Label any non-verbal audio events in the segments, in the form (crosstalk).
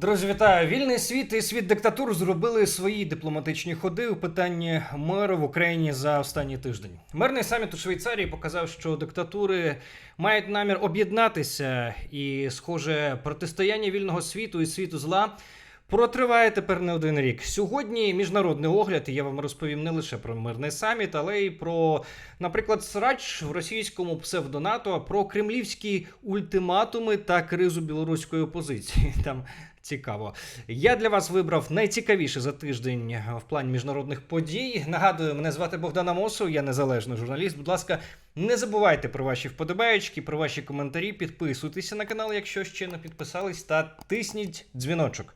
Друзі, вітаю! Вільний світ і світ диктатур зробили свої дипломатичні ходи у питанні миру в Україні за останній тиждень. Мирний саміт у Швейцарії показав, що диктатури мають намір об'єднатися, і, схоже, протистояння вільного світу і світу зла. Протриває тепер не один рік. Сьогодні міжнародний огляд, і я вам розповім не лише про мирний саміт, але й про, наприклад, срач в російському псевдонато, про кремлівські ультиматуми та кризу білоруської опозиції. (laughs) Там цікаво. Я для вас вибрав найцікавіше за тиждень в плані міжнародних подій. Нагадую, мене звати Богдан Амосов, я незалежний журналіст. Будь ласка, не забувайте про ваші вподобаєчки, про ваші коментарі. Підписуйтеся на канал, якщо ще не підписались, та тисніть дзвіночок.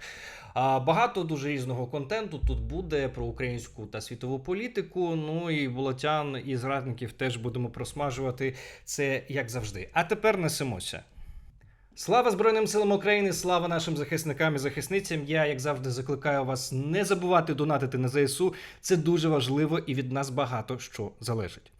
А багато дуже різного контенту тут буде про українську та світову політику. Ну і болотян і зрадників теж будемо просмажувати це як завжди. А тепер несемося. Слава Збройним силам України, слава нашим захисникам і захисницям. Я, як завжди, закликаю вас не забувати донатити на ЗСУ. Це дуже важливо і від нас багато що залежить.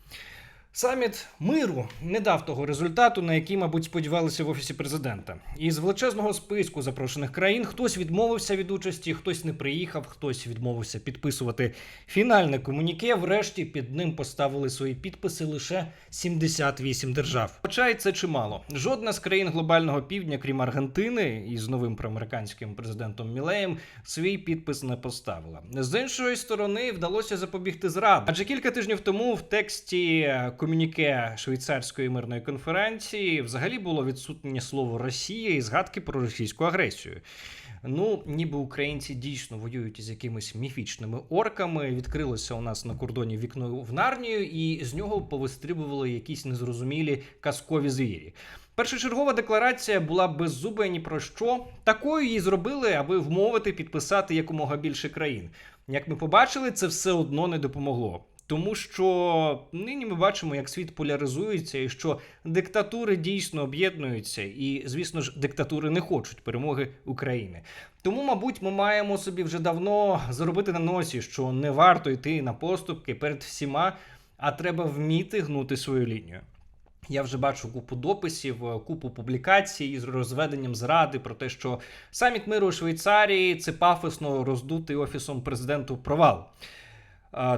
Саміт миру не дав того результату, на який, мабуть, сподівалися в офісі президента. Із величезного списку запрошених країн хтось відмовився від участі, хтось не приїхав, хтось відмовився підписувати фінальне комуніке. Врешті під ним поставили свої підписи лише 78 держав. Хоча й це чимало. Жодна з країн глобального півдня, крім Аргентини, із новим проамериканським президентом Мілеєм, свій підпис не поставила. З іншої сторони, вдалося запобігти зраді. Адже кілька тижнів тому в тексті комюніке швейцарської мирної конференції взагалі було відсутнє слово Росія і згадки про російську агресію. Ну, ніби українці дійсно воюють із якимись міфічними орками. Відкрилося у нас на кордоні вікно в Нарнію, і з нього повистрибували якісь незрозумілі казкові звірі. Першочергова декларація була без зуба ні про що. Такою її зробили, аби вмовити підписати якомога більше країн. Як ми побачили, це все одно не допомогло. Тому що нині ми бачимо, як світ поляризується, і що диктатури дійсно об'єднуються, і, звісно ж, диктатури не хочуть перемоги України. Тому, мабуть, ми маємо собі вже давно заробити на носі, що не варто йти на поступки перед всіма, а треба вміти гнути свою лінію. Я вже бачу купу дописів, купу публікацій з розведенням зради про те, що саміт миру у Швейцарії це пафосно роздутий офісом президенту провал.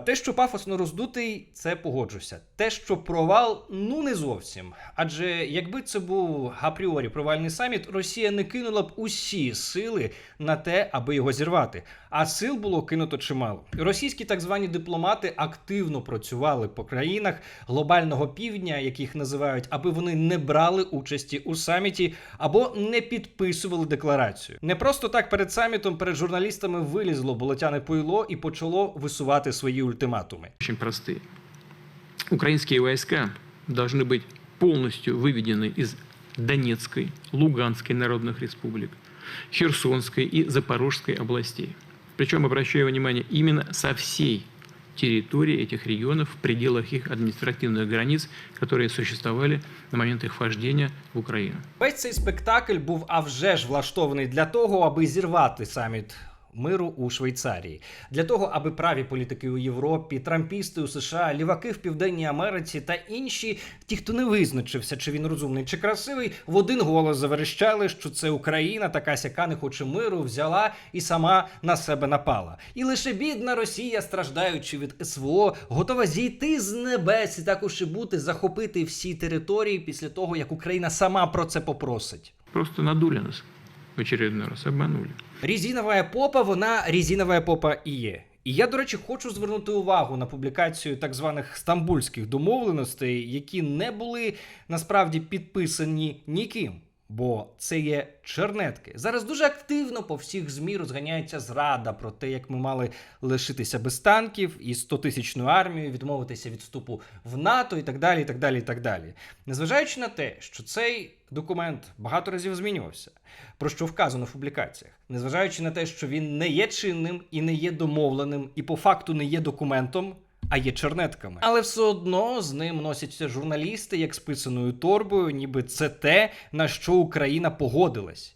Те, що пафосно роздутий, це погоджуся. Те, що провал, ну не зовсім. Адже якби це був апріорі провальний саміт, Росія не кинула б усі сили на те, аби його зірвати. А сил було кинуто чимало. Російські так звані дипломати активно працювали по країнах глобального півдня, яких називають, аби вони не брали участі у саміті або не підписували декларацію. Не просто так перед самітом перед журналістами вилізло болотяне пойло і почало висувати свої ультиматуми. очень простые. Украинские войска должны быть полностью выведены из Донецкой, Луганской народных республик, Херсонской и Запорожской областей. Причем, обращаю внимание, именно со всей территории этих регионов в пределах их административных границ, которые существовали на момент их вхождения в Украину. Весь цей спектакль був а вже ж влаштований для того, аби зірвати саміт. Миру у Швейцарії для того, аби праві політики у Європі, трампісти у США, ліваки в Південній Америці та інші, ті, хто не визначився, чи він розумний чи красивий, в один голос заверещали, що це Україна, така сяка не хоче миру, взяла і сама на себе напала. І лише бідна Росія, страждаючи від СВО, готова зійти з небес і також і бути захопити всі території після того, як Україна сама про це попросить. Просто надули нас в очередной раз, обманули. Різінова попа, вона різінова попа і є. І я, до речі, хочу звернути увагу на публікацію так званих стамбульських домовленостей, які не були насправді підписані ніким. Бо це є чернетки. Зараз дуже активно по всіх змі розганяється зрада про те, як ми мали лишитися без танків і 100-тисячною армією, відмовитися від вступу в НАТО і так далі. і так далі, і так далі. Незважаючи на те, що цей документ багато разів змінювався, про що вказано в публікаціях, незважаючи на те, що він не є чинним і не є домовленим, і по факту не є документом. А є чернетками, але все одно з ним носяться журналісти як списаною торбою, ніби це те, на що Україна погодилась.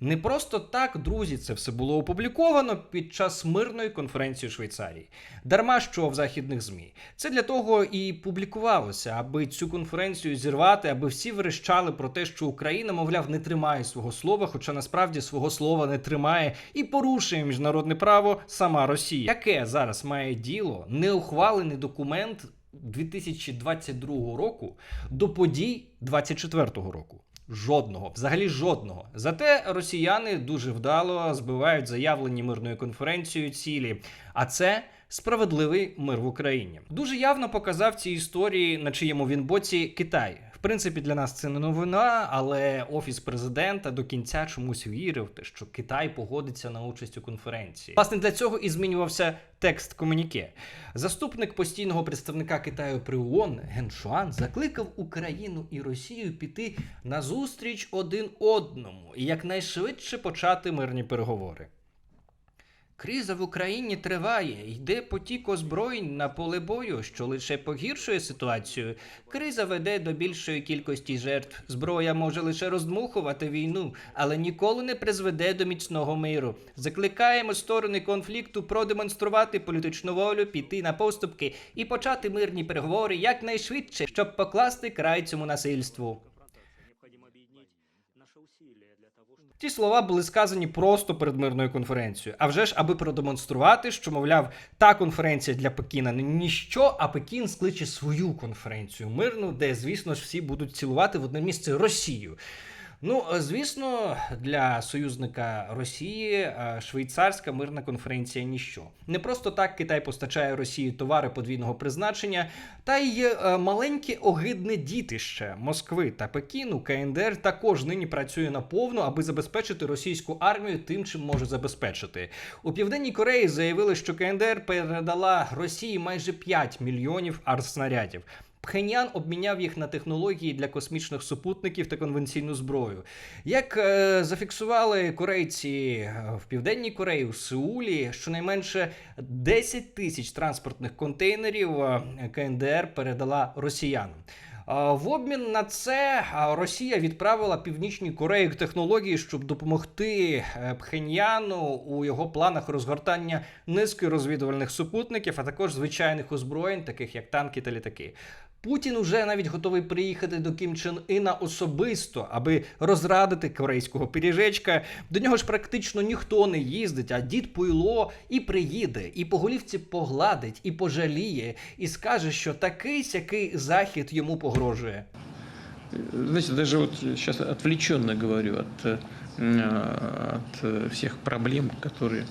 Не просто так, друзі, це все було опубліковано під час мирної конференції у Швейцарії. Дарма що в західних ЗМІ. Це для того і публікувалося, аби цю конференцію зірвати, аби всі верещали про те, що Україна, мовляв, не тримає свого слова, хоча насправді свого слова не тримає і порушує міжнародне право сама Росія. Яке зараз має діло неухвалений документ 2022 року до подій 2024 року? Жодного, взагалі жодного. Зате росіяни дуже вдало збивають заявлені мирною конференцією цілі. А це справедливий мир в Україні. Дуже явно показав ці історії, на чиєму він боці Китай. Принципі, для нас це не новина, але офіс президента до кінця чомусь вірив, що Китай погодиться на участь у конференції. Власне, для цього і змінювався текст комуніке. Заступник постійного представника Китаю при ООН Ген Шуан закликав Україну і Росію піти на зустріч один одному і якнайшвидше почати мирні переговори. Криза в Україні триває, йде потік озброєнь на поле бою, що лише погіршує ситуацію. Криза веде до більшої кількості жертв. Зброя може лише роздмухувати війну, але ніколи не призведе до міцного миру. Закликаємо сторони конфлікту продемонструвати політичну волю, піти на поступки і почати мирні переговори якнайшвидше, щоб покласти край цьому насильству. Ті слова були сказані просто перед мирною конференцією. А вже ж, аби продемонструвати, що, мовляв, та конференція для Пекіна не ніщо, а Пекін скличе свою конференцію мирну, де, звісно ж, всі будуть цілувати в одне місце Росію. Ну, е, звісно, для союзника Росії е, швейцарська мирна конференція ніщо. Не просто так Китай постачає Росії товари подвійного призначення, та й е, маленьке огидне дітище Москви та Пекіну, КНДР також нині працює наповну, аби забезпечити російську армію тим, чим може забезпечити. У південній Кореї заявили, що КНДР передала Росії майже 5 мільйонів артснарядів. Пхенян обміняв їх на технології для космічних супутників та конвенційну зброю. Як е, зафіксували корейці е, в південній Кореї, у Сеулі, щонайменше 10 тисяч транспортних контейнерів е, КНДР передала росіянам. В обмін на це Росія відправила Північній Кореї технології, щоб допомогти е, Пхеньяну у його планах розгортання низки розвідувальних супутників, а також звичайних озброєнь, таких як танки та літаки. Путін уже навіть готовий приїхати до Кім Чен Іна особисто, аби розрадити корейського пиріжечка. До нього ж практично ніхто не їздить, а дід Пуйло і приїде, і по голівці погладить, і пожаліє, і скаже, що такий сякий захід йому погрожує. Знаете, даже вот сейчас отвлеченно говорю от, э, от э, всех проблем, которые,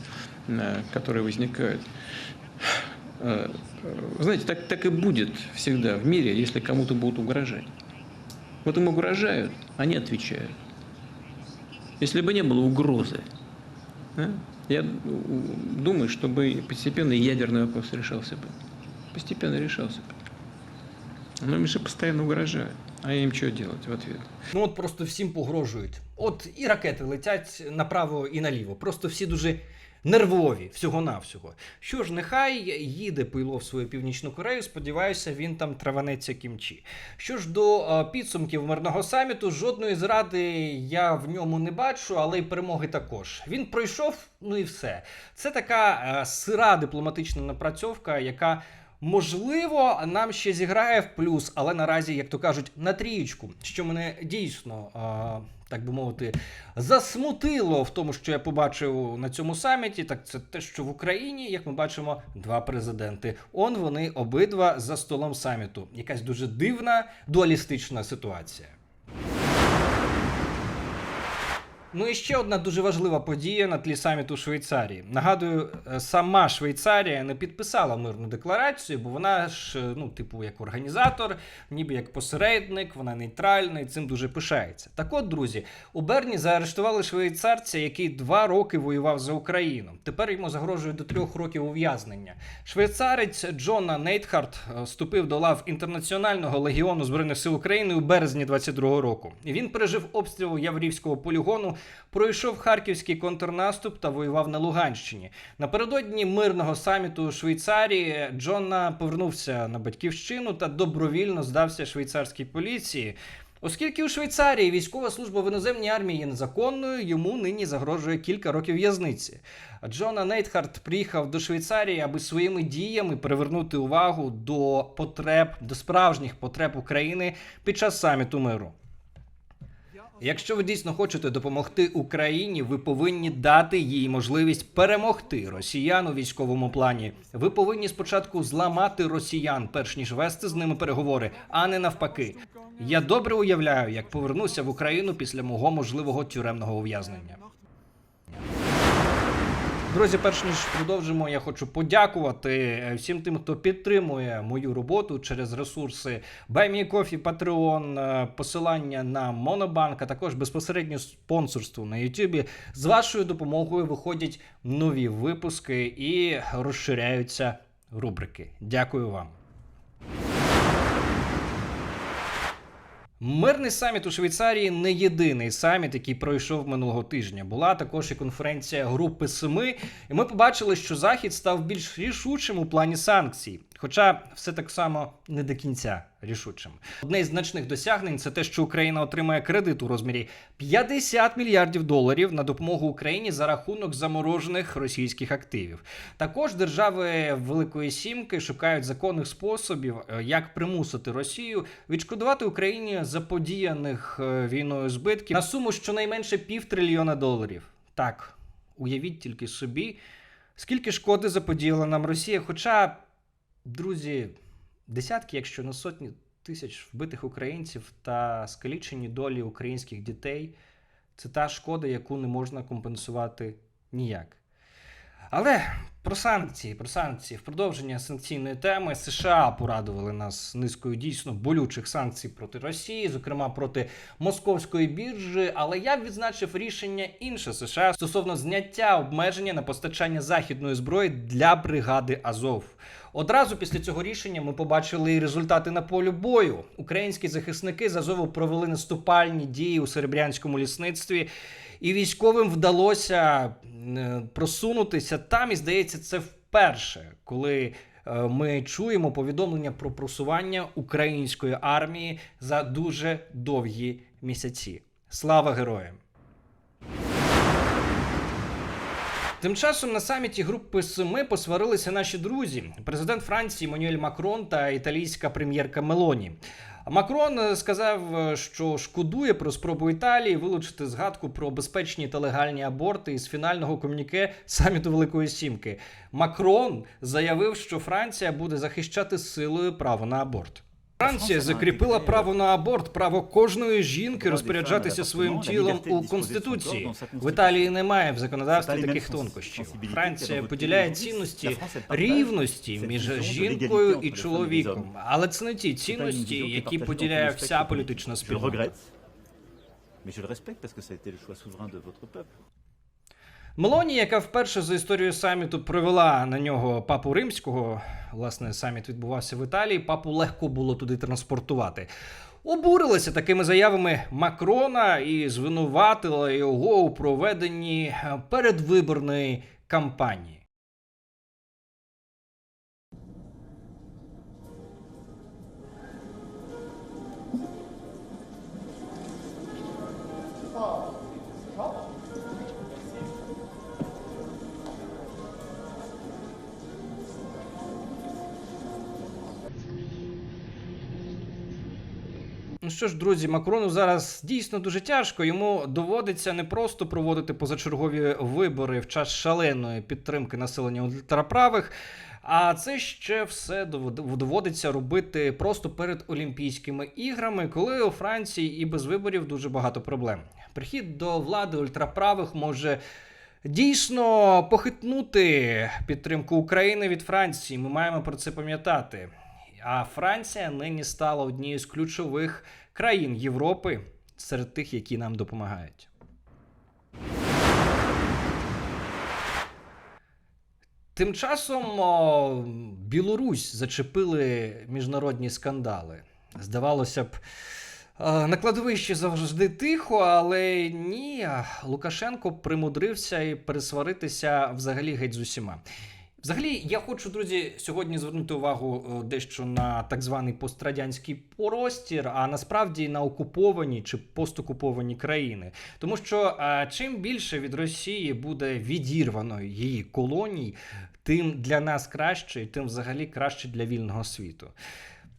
э, которые возникают. Э, э, Знаете, так, так и будет всегда в мире, если кому-то будут угрожать. Вот им угрожают, они отвечают. Если бы не было угрозы, да, я м, думаю, чтобы постепенно ядерный вопрос решался бы. Постепенно решался бы. Но же постоянно угрожают. А им что делать в ответ? Ну от просто всім погрожують. От і ракети летять направо і наліво. Просто всі дуже нервові, всього-навсього. Що ж, нехай їде Пуйло в свою північну Корею. Сподіваюся, він там траванеться кімчі. Що ж до підсумків мирного саміту, жодної зради я в ньому не бачу, але й перемоги також. Він пройшов, ну і все. Це така е, сира дипломатична напрацьовка, яка. Можливо, нам ще зіграє в плюс, але наразі, як то кажуть, на трієчку, що мене дійсно, а, так би мовити, засмутило в тому, що я побачив на цьому саміті. Так це те, що в Україні, як ми бачимо, два президенти. Он вони обидва за столом саміту. Якась дуже дивна дуалістична ситуація. Ну і ще одна дуже важлива подія на тлі саміту Швейцарії. Нагадую, е, сама Швейцарія не підписала мирну декларацію, бо вона ж, е, ну, типу, як організатор, ніби як посередник, вона нейтральна і цим дуже пишається. Так от, друзі, у Берні заарештували швейцарця, який два роки воював за Україну. Тепер йому загрожує до трьох років ув'язнення. Швейцарець Джона Нейтхарт е, вступив до лав інтернаціонального легіону збройних сил України у березні 22-го року. Він пережив обстріл Яврівського полігону, пройшов харківський контрнаступ та воював на Луганщині. Напередодні мирного саміту у Швейцарії Джона повернувся на батьківщину та добровільно здався швейцарській поліції. Оскільки у Швейцарії військова служба в іноземній армії є незаконною, йому нині загрожує кілька років в'язниці. Джона Нейтхарт приїхав до Швейцарії, аби своїми діями привернути увагу до потреб, до справжніх потреб України під час саміту миру. Якщо ви дійсно хочете допомогти Україні, ви повинні дати їй можливість перемогти росіян у військовому плані. Ви повинні спочатку зламати росіян, перш ніж вести з ними переговори, а не навпаки. Я добре уявляю, як повернуся в Україну після мого можливого тюремного ув'язнення. Друзі, перш ніж продовжимо, я хочу подякувати е, всім тим, хто підтримує мою роботу через ресурси BuyMeCoffee, Patreon, е, посилання на Монобанк, а також безпосередньо спонсорство на YouTube. З вашою допомогою виходять нові випуски і розширяються рубрики. Дякую вам. Мирний саміт у Швейцарії не єдиний саміт, який пройшов минулого тижня. Була також і конференція Групи Семи, і ми побачили, що Захід став більш рішучим у плані санкцій. Хоча все так само не до кінця рішучим. Одне із значних досягнень це те, що Україна отримає кредит у розмірі 50 мільярдів доларів на допомогу Україні за рахунок заморожених російських активів. Також держави Великої Сімки шукають законних способів, е, як примусити Росію відшкодувати Україні заподіяних е, війною збитків на суму щонайменше півтрильйона доларів. Так, уявіть тільки собі, скільки шкоди заподіяла нам Росія. Хоча, друзі, десятки, якщо не сотні тисяч вбитих українців та скалічені долі українських дітей це та шкода, яку не можна компенсувати ніяк. Але про санкції, про санкції, в продовження санкційної теми США порадували нас низкою дійсно болючих санкцій проти Росії, зокрема проти московської біржі. Але я б відзначив рішення інше США стосовно зняття обмеження на постачання західної зброї для бригади Азов. Одразу після цього рішення ми побачили і результати на полі бою. Українські захисники з Азову провели наступальні дії у серебрянському лісництві. І військовим вдалося е, просунутися там, і здається, це вперше, коли е, ми чуємо повідомлення про просування української армії за дуже довгі місяці. Слава героям! Тим часом на саміті групи Семи посварилися наші друзі: президент Франції Мануель Макрон та італійська прем'єрка Мелоні. Макрон е, сказав, е, що шкодує про спробу Італії вилучити згадку про безпечні та легальні аборти із фінального ком'юніке саміту Великої Сімки. Макрон заявив, що Франція буде захищати силою право на аборт. Франція закріпила право на аборт, право кожної жінки розпоряджатися своїм тілом у конституції. В Італії немає в законодавстві таких тонкощів. Франція поділяє цінності рівності між жінкою і чоловіком, але це не ті цінності, які поділяє вся політична спільнота. Mais je le respecte parce que ça a été le choix souverain de votre peuple. Мелоні, яка вперше за історією саміту привела на нього папу римського, власне, саміт відбувався в Італії. Папу легко було туди транспортувати. Обурилася такими заявами Макрона і звинуватила його у проведенні е, передвиборної кампанії. Ну що ж, друзі, Макрону зараз дійсно дуже тяжко. Йому доводиться не просто проводити позачергові вибори в час шаленої підтримки населення ультраправих. А це ще все доводиться робити просто перед Олімпійськими іграми, коли у Франції і без виборів дуже багато проблем. Прихід до влади ультраправих може дійсно похитнути підтримку України від Франції. Ми маємо про це пам'ятати. А Франція нині стала однією з ключових країн Європи серед тих, які нам допомагають. Тим часом Білорусь зачепили міжнародні скандали. Здавалося б, е, на кладовищі завжди тихо, але ні, Лукашенко примудрився і пересваритися взагалі геть з усіма. Взагалі, я хочу, друзі, сьогодні звернути увагу е, дещо на так званий пострадянський простір, а насправді на окуповані чи постокуповані країни. Тому що е, чим більше від Росії буде відірвано її колоній, тим для нас краще, і тим взагалі краще для вільного світу.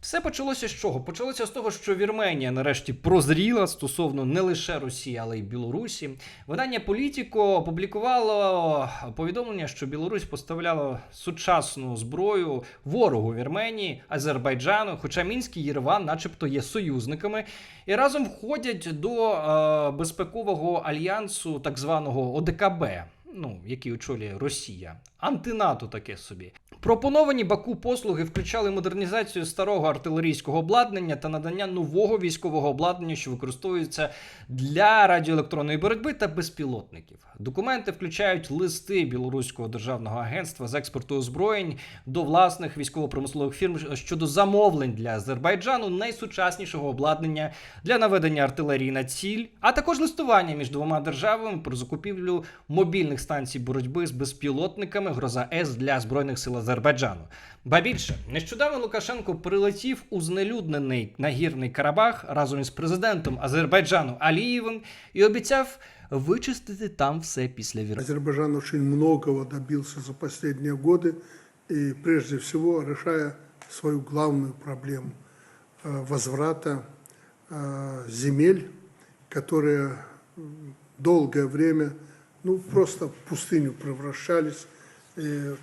Все почалося з чого? Почалося з того, що Вірменія нарешті прозріла стосовно не лише Росії, але й Білорусі. Видання Політіко опублікувало повідомлення, що Білорусь поставляла сучасну зброю ворогу Вірменії, Азербайджану, хоча Мінськ і Єреван, начебто, є союзниками, і разом входять до е, безпекового альянсу так званого ОДКБ. Ну, який очолює Росія, антинато таке собі. Пропоновані Баку послуги включали модернізацію старого артилерійського обладнання та надання нового військового обладнання, що використовується для радіоелектронної боротьби та безпілотників. Документи включають листи білоруського державного агентства з експорту озброєнь до власних військово-промислових фірм щодо замовлень для Азербайджану найсучаснішого обладнання для наведення артилерії на ціль, а також листування між двома державами про закупівлю мобільних станцій боротьби з безпілотниками Гроза С для збройних сил Азербайджану. Ба більше, нещодавно Лукашенко прилетів у знелюднений нагірний Карабах разом із президентом Азербайджану Алієвим і обіцяв вичистити там все після війни. Азербайджан очень многого добился за последние годы, и прежде всего решая свою главную проблему э, возврата э, земель, которые м, долгое время ну, просто в пустыню превращались. И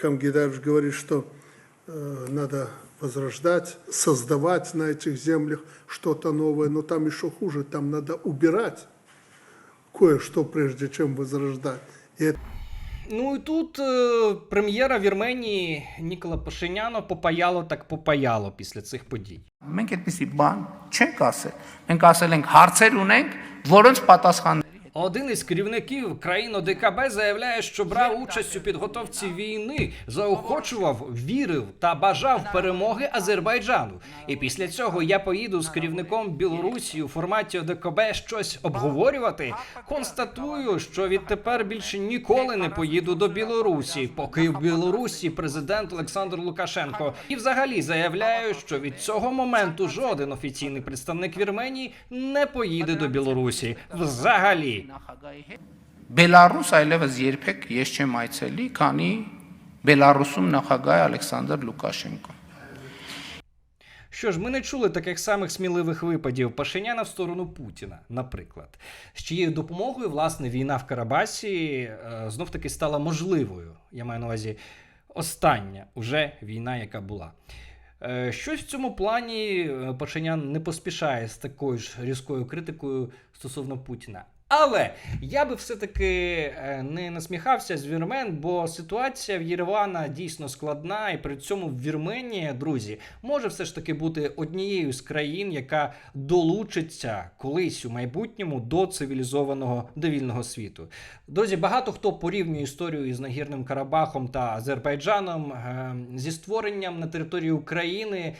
Хамгидаевич говорит, что э, надо возрождать, создавать на этих землях что-то новое, но там еще хуже, там надо убирать кое-что, прежде чем возрождать. И это Ну і тут е, прем'єра Вірменії Нікола Пашиняно попаяло так попаяло після цих подій. Մենք այդպեսի բան չենք ասել։ Մենք ասել ենք հարցեր ունենք, որոնց պատասխանների Один із керівників країн ОДКБ заявляє, що брав участь у підготовці війни, заохочував, вірив та бажав перемоги Азербайджану. І після цього я поїду з керівником Білорусі у форматі ОДКБ щось обговорювати. Констатую, що відтепер більше ніколи не поїду до Білорусі, поки в Білорусі президент Олександр Лукашенко. І взагалі заявляю, що від цього моменту жоден офіційний представник Вірменії не поїде до Білорусі. Взагалі նախագահի հետ Բելարուս այլևս երբեք ես չեմ այցելի, քանի Բելարուսում նախագահ է Ալեքսանդր Լուկաշենկո։ Що ж, ми не чули таких самих сміливих випадів Пашиняна в сторону Путіна, наприклад, з чиєю допомогою власне війна в Карабасі знов таки стала можливою. Я маю на увазі остання уже війна, яка була. Е, Щось в цьому плані е, Пашинян не поспішає з такою ж різкою критикою стосовно Путіна. Але я би все-таки е, не насміхався з вірмен, бо ситуація в Єревана дійсно складна, і при цьому Вірменія, друзі, може все ж таки бути однією з країн, яка долучиться колись у майбутньому до цивілізованого до вільного світу. Друзі, багато хто порівнює історію із Нагірним Карабахом та Азербайджаном е, зі створенням на території України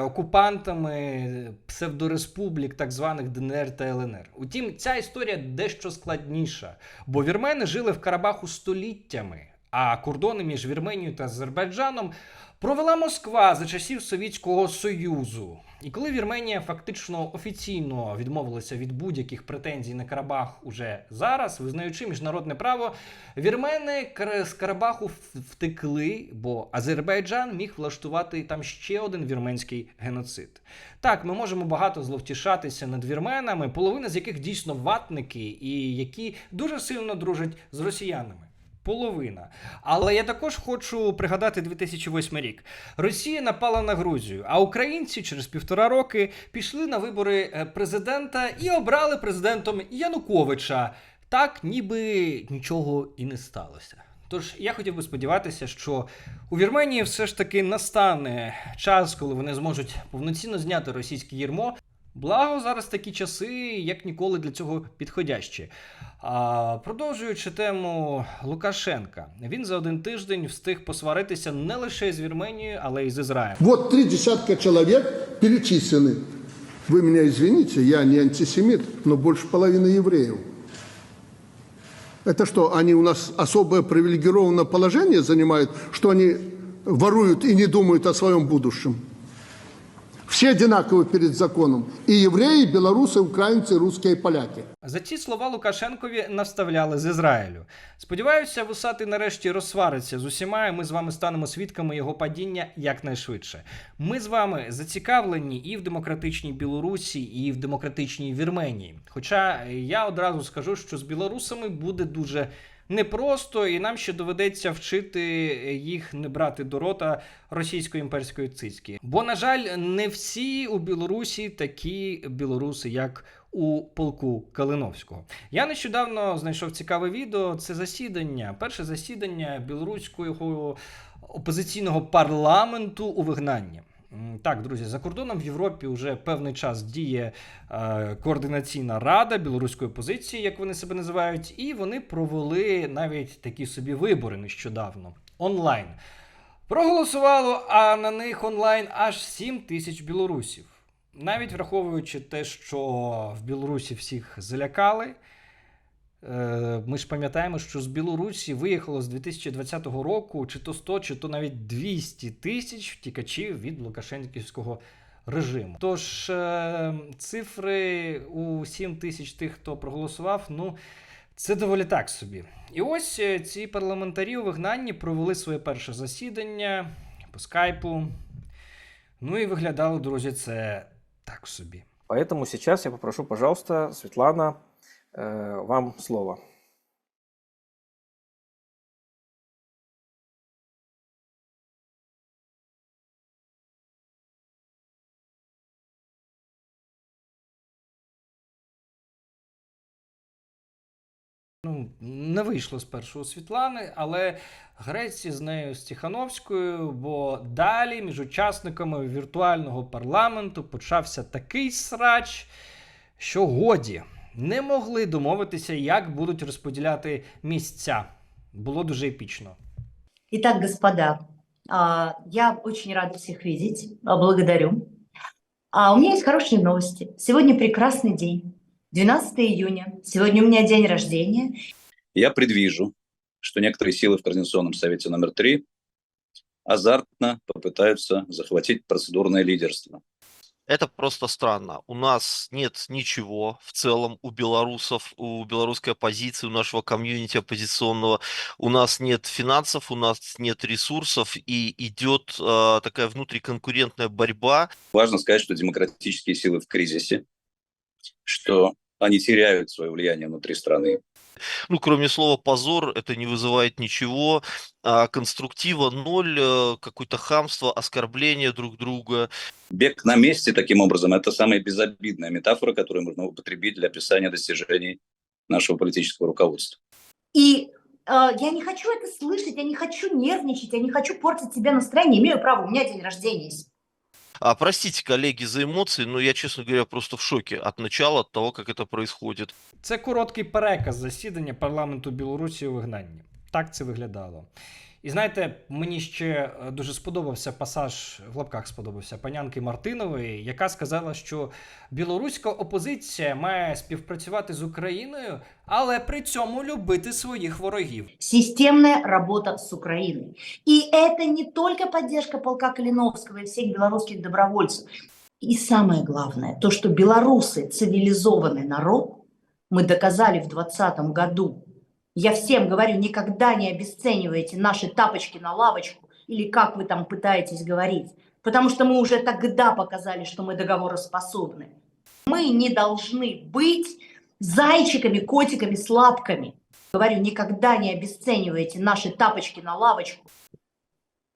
окупантами псевдореспублік, так званих ДНР та ЛНР. Утім, ця історія дещо складніша, бо вірмени жили в Карабаху століттями, а кордони між Вірменією та Азербайджаном провела Москва за часів Совєтського Союзу. І коли Вірменія фактично офіційно відмовилася від будь-яких претензій на Карабах уже зараз, визнаючи міжнародне право, вірмени з Карабаху втекли, бо Азербайджан міг влаштувати там ще один вірменський геноцид. Так, ми можемо багато зловтішатися над вірменами, половина з яких дійсно ватники, і які дуже сильно дружать з росіянами. Половина. Але я також хочу пригадати 2008 рік. Росія напала на Грузію, а українці через півтора роки пішли на вибори е, президента і обрали президентом Януковича. Так, ніби нічого і не сталося. Тож я хотів би сподіватися, що у Вірменії все ж таки настане час, коли вони зможуть повноцінно зняти російське ярмо. Благо зараз такі часи, як ніколи для цього підходящі. А, продовжуючи тему Лукашенка, він за один тиждень встиг посваритися не лише з Вірменією, але й з Ізраїлем. Вот три десятка человек перечислены. Вы меня извините, я не антисемит, но больше половины евреев. Это что, они у нас особое привилегированное положение занимают, что они воруют и не думают о своем будущем? Все одинаковы перед законом. И евреи, и белорусы, и украинцы, и русские, и поляки. За ці слова Лукашенкові наставляли з Ізраїлю. Сподіваюся, вусатий нарешті розсвариться з усіма, і ми з вами станемо свідками його падіння якнайшвидше. Ми з вами зацікавлені і в демократичній Білорусі, і в демократичній Вірменії. Хоча я одразу скажу, що з білорусами буде дуже непросто, і нам ще доведеться вчити їх не брати до рота російської імперської цицьки. Бо, на жаль, не всі у Білорусі такі білоруси, як у полку Калиновського. Я нещодавно знайшов цікаве відео. Це засідання, перше засідання білоруського опозиційного парламенту у вигнанні. Так, друзі, за кордоном в Європі вже певний час діє е, координаційна рада білоруської опозиції, як вони себе називають, і вони провели навіть такі собі вибори нещодавно онлайн. Проголосувало, а на них онлайн аж 7 тисяч білорусів. Навіть враховуючи те, що в Білорусі всіх залякали. Е, Ми ж пам'ятаємо, що з Білорусі виїхало з 2020 року чи то 100, чи то навіть 200 тисяч втікачів від Лукашенківського режиму. Тож е, цифри у 7 тисяч тих, хто проголосував, ну це доволі так собі. І ось е, ці парламентарі у вигнанні провели своє перше засідання по скайпу. Ну і виглядало, друзі, це так собі. Поэтому сейчас я попрошу, пожалуйста, Светлана, вам слово. Ну, не вийшло спершу у Світлани, але греці з нею з Тихановською, бо далі між учасниками віртуального парламенту почався такий срач, що годі не могли домовитися, як будуть розподіляти місця. Було дуже епічно. Итак, господа, а, я очень рада всех видеть, а, благодарю. А у меня есть хорошие новости. Сегодня прекрасный день, 12 июня. Сегодня у меня день рождения. Я предвижу, что некоторые силы в Координационном совете номер три азартно попытаются захватить процедурное лидерство. Это просто странно. У нас нет ничего в целом у белорусов, у белорусской оппозиции, у нашего комьюнити оппозиционного. У нас нет финансов, у нас нет ресурсов, и идет э, такая внутриконкурентная борьба. Важно сказать, что демократические силы в кризисе, что они теряют свое влияние внутри страны. Ну, кроме слова позор, это не вызывает ничего. А конструктива ноль, э, какое-то хамство, оскорбление друг друга. Бег на месте, таким образом, это самая безобидная метафора, которую можно употребить для описания достижений нашего политического руководства. И э, я не хочу это слышать, я не хочу нервничать, я не хочу портить себе настроение. Имею право, у меня день рождения есть. А, простите, коллеги, за емоції, ну я, чесно говоря, просто в шокі от начала, от того, як це происходит. Це короткий переказ засідання парламенту Білорусі у вигнанні. Так це виглядало. І знаєте, мені ще е, дуже сподобався пасаж в лапках сподобався панянки Мартинової, яка сказала, що білоруська опозиція має співпрацювати з Україною, але при цьому любити своїх ворогів. Системная работа с Украиной. И это не только поддержка полка Калиновского и всех белорусских добровольцев. И самое главное, то, что белорусы цивилизованный народ, мы доказали в 2020 году. Я всем говорю, никогда не обесценивайте наши тапочки на лавочку или как вы там пытаетесь говорить. Потому что мы уже тогда показали, что мы договороспособны. Мы не должны быть зайчиками, котиками с лапками. Говорю, никогда не обесценивайте наши тапочки на лавочку.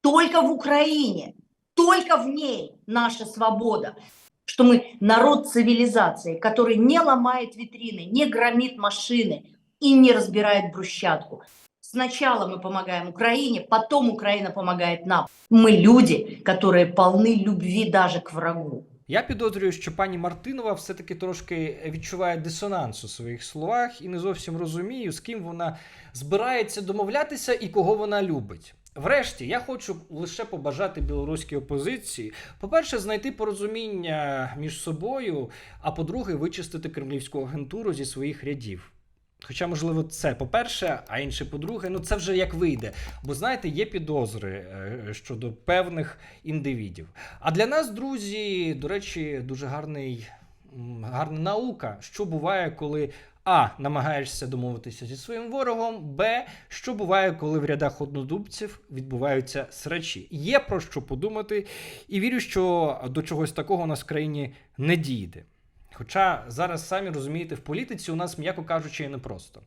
Только в Украине, только в ней наша свобода. Что мы народ цивилизации, который не ломает витрины, не громит машины и не разбирает брусчатку. Сначала мы помогаем Украине, потом Украина помогает нам. Мы люди, которые полны любви даже к врагу. Я підозрюю, що пані Мартинова все-таки трошки відчуває дисонанс у своїх словах і не зовсім розумію, з ким вона збирається домовлятися і кого вона любить. Врешті, я хочу лише побажати білоруській опозиції, по-перше, знайти порозуміння між собою, а по-друге, вичистити кремлівську агентуру зі своїх рядів. Хоча, можливо, це по-перше, а інше по-друге, ну це вже як вийде. Бо знаєте, є підозри е, щодо певних індивідів. А для нас, друзі, до речі, дуже гарний, гарна наука, що буває, коли. А. Намагаєшся домовитися зі своїм ворогом. Б. Що буває, коли в рядах однодумців відбуваються срачі. Є про що подумати, і вірю, що до чогось такого у нас в країні не дійде. Хоча зараз самі розумієте, в політиці у нас, м'яко кажучи, непросто.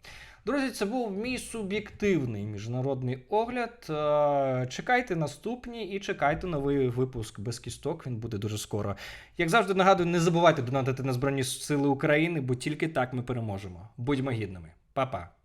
Друзі, це був мій суб'єктивний міжнародний огляд. Е, Чекайте наступні і чекайте новий випуск без кісток. Він буде дуже скоро. Як завжди нагадую, не забувайте донатити на Збройні Сили України, бо тільки так ми переможемо. Будьмо гідними. Па-па.